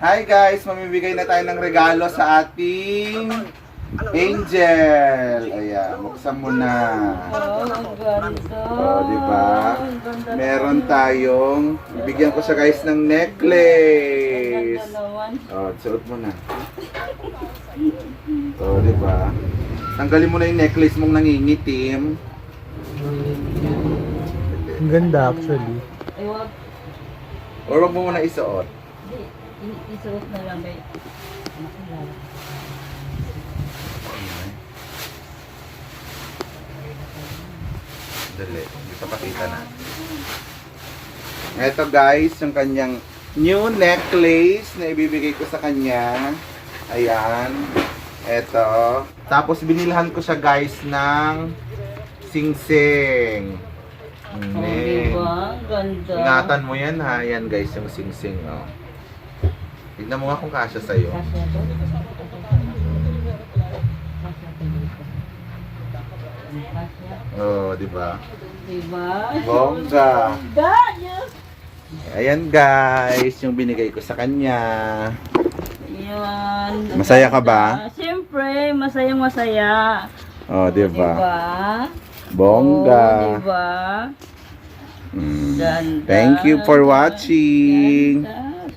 Hi guys, mamimigay na tayo ng regalo sa ating Angel. Ayan, buksan mo na. Oh, ang ganda. Oh, di ba? Meron tayong, bibigyan ko siya guys ng necklace. Oh, suot mo na. Oh, di ba? Tanggalin mo na yung necklace mong nangingitim. Ang ganda actually. Or wag mo muna isuot. Isuot na lang kay makilala. Dali, dito pakita na. Ito guys, yung kanyang new necklace na ibibigay ko sa kanya. Ayan. Ito. Tapos binilhan ko siya guys ng singsing. Oh, Amen. diba? Ganda. Ingatan mo yan ha. Yan guys, yung singsing. Oh. Tignan mo nga kung kasya sa'yo. Kasya to? Kasya. Oh, di ba? Diba? Bongga. Ganda! Yes! Ayan guys, yung binigay ko sa kanya. Yan. Masaya ka ba? Siyempre, masayang masaya. Oh, di ba? Diba? Bongga. Oh, diba? Mm. Thank you for watching. Ganda.